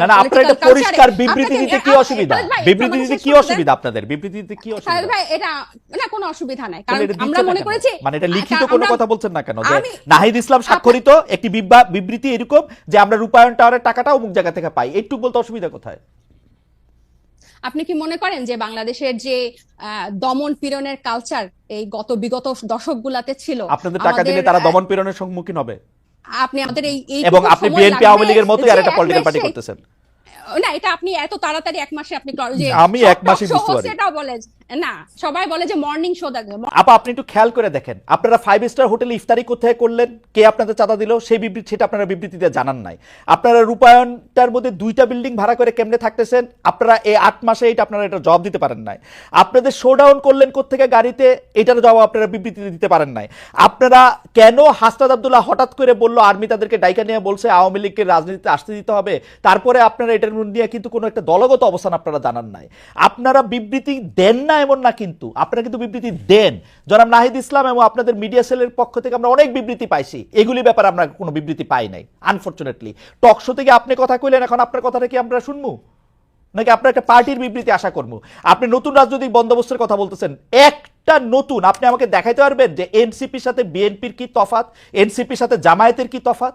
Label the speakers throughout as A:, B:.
A: না না আপনার এটা পরিষ্কার বিবৃতি দিতে কি অসুবিধা? বিবৃতি দিতে কি অসুবিধা আপনাদের? বিবৃতি দিতে কি অসুবিধা?
B: ভাই এটা না কোনো অসুবিধা নাই। কারণ আমরা মনে করেছি
A: মানে এটা লিখিত কোনো কথা বলছেন না কেন? যে নাহিদ ইসলাম স্বাক্ষরিত একটি বিবৃতি এরকম যে আমরা রূপায়ণ টাওয়ারের টাকাটা অমুক জায়গা থেকে পাই। একটু বলতে অসুবিধা কোথায়?
B: আপনি কি মনে করেন যে বাংলাদেশের যে দমন পীড়নের কালচার এই গত বিগত দশকগুলাতে ছিল?
A: আপনাদের টাকা দিলে তারা দমন পীড়নের সম্মুখীন হবে।
B: আপনি আমাদের এই
A: এবং আপনি বিএনপি আওয়ামী লীগের মতোই আর একটা পলিটিক্যাল পার্টি করতেছেন।
B: না এটা আপনি এত তাড়াতাড়ি এক মাসে আপনি
A: আমি এক মাসে বুঝতে পারি।
B: এটাও বলে না সবাই বলে যে মর্নিং শো দেখে
A: আপা আপনি একটু খেয়াল করে দেখেন। আপনারা ফাইভ স্টার হোটেলে ইফতারি কোথায় করলেন? কে আপনাদের চাঁদা দিল? সেই বিবৃতি সেটা আপনারা বিবৃতিতে জানান নাই। আপনারা রূপায়ণটার মধ্যে দুইটা বিল্ডিং ভাড়া করে কেমনে থাকতেছেন? আপনারা এই আট মাসে এটা আপনারা এটা জবাব দিতে পারেন নাই। আপনাদের শোডাউন করলেন কোথেকে গাড়িতে? এটার জবাব আপনারা বিবৃতিতে দিতে পারেন নাই। আপনারা কেন হাসনাদ আব্দুল্লাহ হঠাৎ করে বলল আর্মি তাদেরকে ডাইকা নিয়ে বলছে আওয়ামী লীগকে রাজনীতিতে আসতে দিতে হবে তারপরে আপনারা এটার নিয়ে কিন্তু কোনো একটা দলগত অবস্থান আপনারা জানান নাই। আপনারা বিবৃতি দেন না এমন না কিন্তু, আপনারা কিন্তু বিবৃতি দেন। জনাব নাহিদ ইসলাম এবং আপনাদের মিডিয়া সেলের পক্ষ থেকে আমরা অনেক বিবৃতি পাইছি। এগুলি ব্যাপারে আমরা কোনো বিবৃতি পাই নাই আনফরচুনেটলি টক শো থেকে আপনি কথা কইলেন, এখন আপনার কথাটা কি আমরা শুনব? নাকি আপনার একটা পার্টির বিবৃতি আশা করব? আপনি নতুন রাজনৈতিক বন্দোবস্তের কথা বলতেছেন, একটা নতুন, আপনি আমাকে দেখাইতে পারবেন যে এনসিপির সাথে বিএনপির কি তফাত, এনসিপির সাথে জামায়াতের কি তফাত?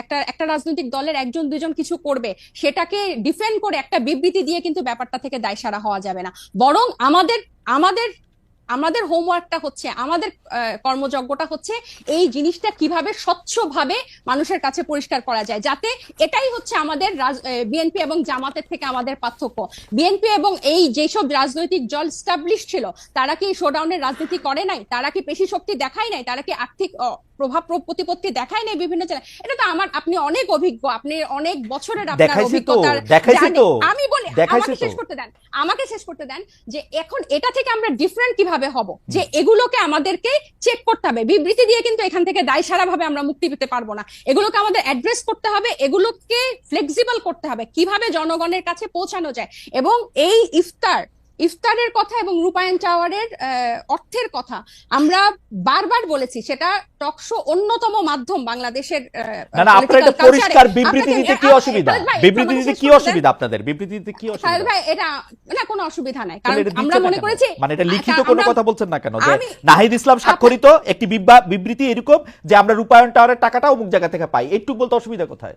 B: একটা একটা রাজনৈতিক দলের একজন, দুজন কিছু করবে, সেটাকে ডিফেন্ড করে একটা বিবৃতি দিয়ে কিন্তু ব্যাপারটা থেকে দায় সারা হওয়া যাবে না। বরং আমাদের আমাদের আমাদের হোমওয়ার্কটা হচ্ছে, আমাদের কর্মযজ্ঞটা হচ্ছে এই জিনিসটা কীভাবে স্বচ্ছভাবে মানুষের কাছে পরিষ্কার করা যায়, যাতে এটাই হচ্ছে আমাদের বিএনপি এবং জামাতের থেকে আমাদের পার্থক্য। বিএনপি এবং এই যেসব রাজনৈতিক দল স্টাবলিশ ছিল, তারা কি শোডাউনের রাজনীতি করে নাই? তারা কি পেশি শক্তি দেখায় নাই? তারা কি আর্থিক প্রভাব প্র- প্রতিপত্তি দেখায় নেই বিভিন্ন চ্যানেল এটা তো আমার আপনি অনেক অভিজ্ঞ আপনি অনেক বছরের আপনার
A: দেখাইছি তো,
B: অভিজ্ঞতার
A: দেখাইছি
B: জার্নি।
A: তো,
B: আমি বলি আমাকে শেষ করতে দেন আমাকে শেষ করতে দেন যে এখন এটা থেকে আমরা ডিফারেন্ট কীভাবে হব? যে এগুলোকে আমাদেরকে চেক করতে হবে। বিবৃতি দিয়ে কিন্তু এখান থেকে দায়সারা ভাবে আমরা মুক্তি পেতে পারব না। এগুলোকে আমাদের অ্যাড্রেস করতে হবে এগুলোকে ফ্লেক্সিবল করতে হবে। কীভাবে জনগণের কাছে পৌঁছানো যায়? এবং এই ইফতার ইফতারের কথা এবং রূপায়ণ টাওয়ারের অর্থের কথা আমরা বারবার বলেছি সেটা টকশো অন্যতম মাধ্যম বাংলাদেশের
A: না না আপনার এটা পরিষ্কার বিবৃতি দিতে কি অসুবিধা? বিবৃতি দিতে কি অসুবিধা আপনাদের? বিবৃতি দিতে কি অসুবিধা?
B: ভাই এটা না কোনো অসুবিধা নাই। কারণ আমরা মনে করেছি
A: মানে এটা লিখিত কোনো কথা বলছেন না কেন? যে নাহিদ ইসলাম স্বাক্ষরিত একটি বিবৃতি এরকম যে আমরা রূপায়ণ টাওয়ারের টাকাটা অমুক জায়গা থেকে পাই। একটু বলতে অসুবিধা কোথায়?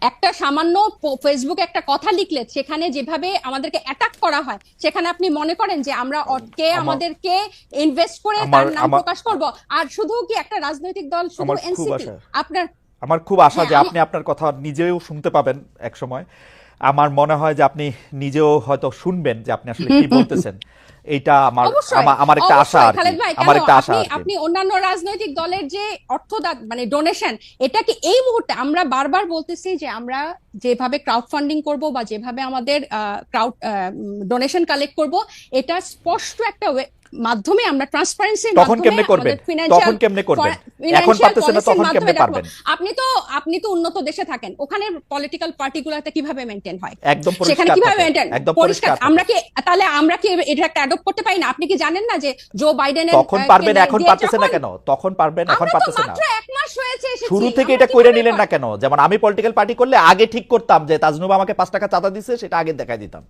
B: একটা সামান্য ফেসবুক একটা কথা লিখলে সেখানে যেভাবে আমাদেরকে অ্যাটাক করা হয় সেখানে আপনি মনে করেন যে আমরা
A: কে
B: আমাদেরকে ইনভেস্ট করে তার নাম প্রকাশ করব। আর শুধু কি একটা রাজনৈতিক দল শুধু এনসিপি আপনার
A: আমার খুব আশা
B: হ্যাঁ,
A: যে আপনি আপনার কথা নিজেও শুনতে পাবেন এক সময় আমার মনে হয় যে আপনি নিজেও হয়তো শুনবেন যে আপনি আসলে কি বলতেছেন। এইটা আমার আমার- একটা আশা আর আমার একটা আশা
B: আপনি অন্যান্য রাজনৈতিক দলের যে অর্থ মানে ডোনেশন এটাকে এই মুহূর্তে আমরা বারবার বলতেছি যে আমরা যেভাবে ক্রাউড ফান্ডিং করব বা যেভাবে আমাদের ক্রাউড ডোনেশন কালেক্ট করব এটা স্পষ্ট একটা মাধ্যমে আমরা ট্রান্সপারেন্সির
A: তখন কেমনে করবেন? তখন কেমনে করবেন? এখন পারতেছেন না তখন কেমনে পারবেন?
B: আপনি তো আপনি তো উন্নত দেশে থাকেন। ওখানে পলিটিক্যাল পার্টিগুলোতে কীভাবে মেনটেন হয়?
A: একদম
B: সেখানে কীভাবে। মেনটেন
A: একদম
B: পরিষ্কার
A: পরিষ্কার
B: আমরা কি তাহলে আমরা কি এটা একটা অ্যাডপ্ট করতে পারি না? আপনি কি জানেন না যে জো বাইডেনের
A: তখন পারবেন এখন পারতেছেন না কেন? তখন পারবেন এখন পারতেছেন না।
B: মাত্র এক মাস হয়েছে এসেছি।
A: শুরু থেকে এটা কইরে নিলেন না কেন? যেমন আমি পলিটিক্যাল পার্টি করলে আগে ঠিক করতাম যে তাজনুবা আমাকে পাঁচ টাকা চাঁদা দিছে সেটা আগে দেখাই দিতাম।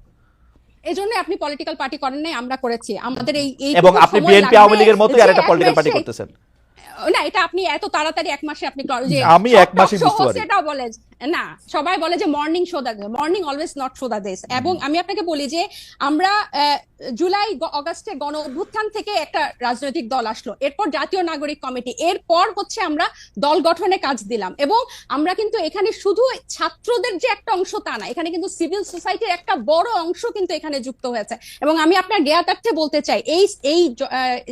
B: এজন্য আপনি পলিটিক্যাল পার্টি করেন নাই আমরা করেছি। আমাদের এই
A: এবং আপনি বিএনপি আওয়ামী লীগের মতোই আর একটা পলিটিক্যাল পার্টি করতেছেন।
B: না এটা আপনি এত তাড়াতাড়ি এক মাসে আপনি
A: আমি এক মাসে বুঝতে পারি।
B: সেটা এটাও বলে যে- না সবাই বলে যে morning show the morning always not show the দেশ এবং আমি আপনাকে বলি যে আমরা জুলাই অগাস্টে গণ অভ্যুত্থান থেকে একটা রাজনৈতিক দল আসলো। এরপর জাতীয় নাগরিক কমিটি। এরপর হচ্ছে আমরা দল গঠনে কাজ দিলাম। এবং আমরা কিন্তু এখানে শুধু ছাত্রদের যে একটা অংশ তা না এখানে কিন্তু সিভিল সোসাইটির একটা বড় অংশ কিন্তু এখানে যুক্ত হয়েছে। এবং আমি আপনার জ্ঞাতার্থে বলতে চাই এই এই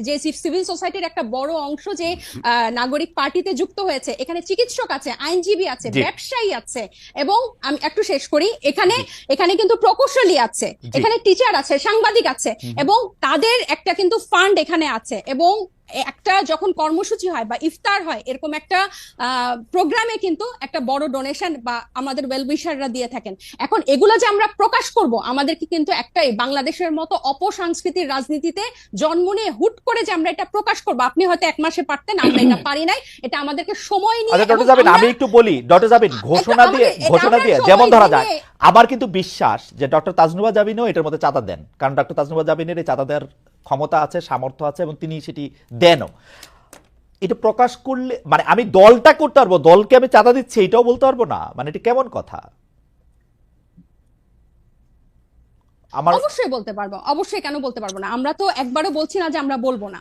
B: যে সিভিল সোসাইটির একটা বড় অংশ যে আহ, নাগরিক পার্টিতে যুক্ত হয়েছে এখানে চিকিৎসক আছে আইনজীবী আছে ব্যবসায়ী আছে এবং আমি একটু শেষ করি এখানে এখানে কিন্তু প্রকৌশলী আছে এখানে টিচার আছে সাংবাদিক আছে এবং তাদের একটা কিন্তু ফান্ড এখানে আছে এবং একটা যখন কর্মসূচি হয় বা ইফতার হয় এরকম একটা প্রোগ্রামে কিন্তু একটা বড় ডোনেশন বা আমাদের ওয়েলউইশাররা দিয়ে থাকেন। এখন এগুলো যে আমরা প্রকাশ করব আমাদেরকে কিন্তু একটাই বাংলাদেশের মতো অপসংস্কৃতির রাজনীতিতে জন্ম নিয়ে হুট করে যে আমরা এটা প্রকাশ করব আপনি হয়তো এক মাসে পারতেন আমরা এটা পারি নাই এটা আমাদেরকে সময় নিয়ে
A: আচ্ছা ডক্টর আমি একটু বলি ডক্টর যাবেন ঘোষণা দিয়ে ঘোষণা দিয়ে যেমন ধরা যায় আমার কিন্তু বিশ্বাস যে ডক্টর তাজনুবা জাবিনও এটার মধ্যে চাঁদা দেন। কারণ ডক্টর তাজনুবা জাবিনের এই চাঁদা দেওয়ার ক্ষমতা আছে, সামর্থ্য আছে এবং তিনি সেটি দেনও। এটা প্রকাশ করলে মানে আমি দলটা করতে পারব, দলকে আমি চাঁদা দিচ্ছি, এটাও বলতে পারব না? মানে এটা কেমন কথা? আমার
B: অবশ্যই বলতে পারব, অবশ্যই কেন বলতে পারব না? আমরা তো একবারও বলছি না যে আমরা বলব না।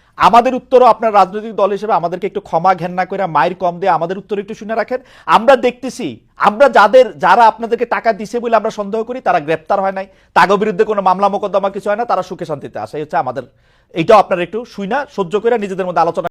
A: আমাদের উত্তরও আপনার রাজনৈতিক দল হিসেবে আমাদেরকে একটু ক্ষমা ঘেন্না করে মায়ের কম দিয়ে আমাদের উত্তর একটু শুনে রাখেন। আমরা দেখতেছি, আমরা যাদের, যারা আপনাদেরকে টাকা দিছে বলে আমরা সন্দেহ করি, তারা গ্রেপ্তার হয় নাই। তাগো বিরুদ্ধে কোনো মামলা মোকদ্দমা কিছু হয় না, তারা সুখে শান্তিতে আসে। হচ্ছে আমাদের, এইটাও আপনার একটু শুই না সহ্য করে নিজেদের মধ্যে আলোচনা